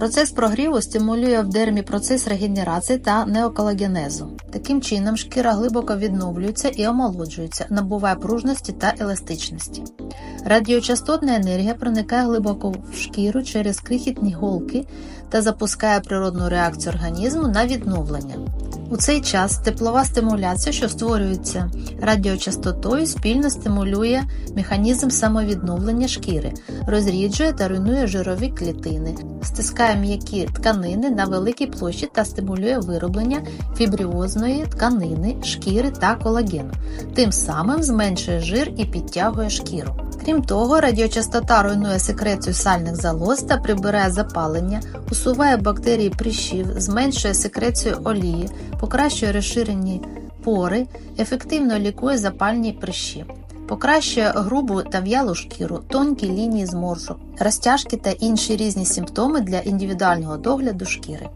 Процес прогріву стимулює в дермі процес регенерації та неоколагенезу. Таким чином, шкіра глибоко відновлюється і омолоджується, набуває пружності та еластичності. Радіочастотна енергія проникає глибоко в шкіру через крихітні голки та запускає природну реакцію організму на відновлення. У цей час теплова стимуляція, що створюється радіочастотою, спільно стимулює механізм самовідновлення шкіри, розріджує та руйнує жирові клітини, стискає м'які тканини на великій площі та стимулює вироблення фібріозної тканини, шкіри та колагену, тим самим зменшує жир і підтягує шкіру. Крім того, радіочастота руйнує секрецію сальних залоз та прибирає запалення, усуває бактерії прищів, зменшує секрецію олії, покращує розширені пори, ефективно лікує запальні прищі. Покращує грубу та в'ялу шкіру, тонкі лінії зморшок, розтяжки та інші різні симптоми для індивідуального догляду шкіри.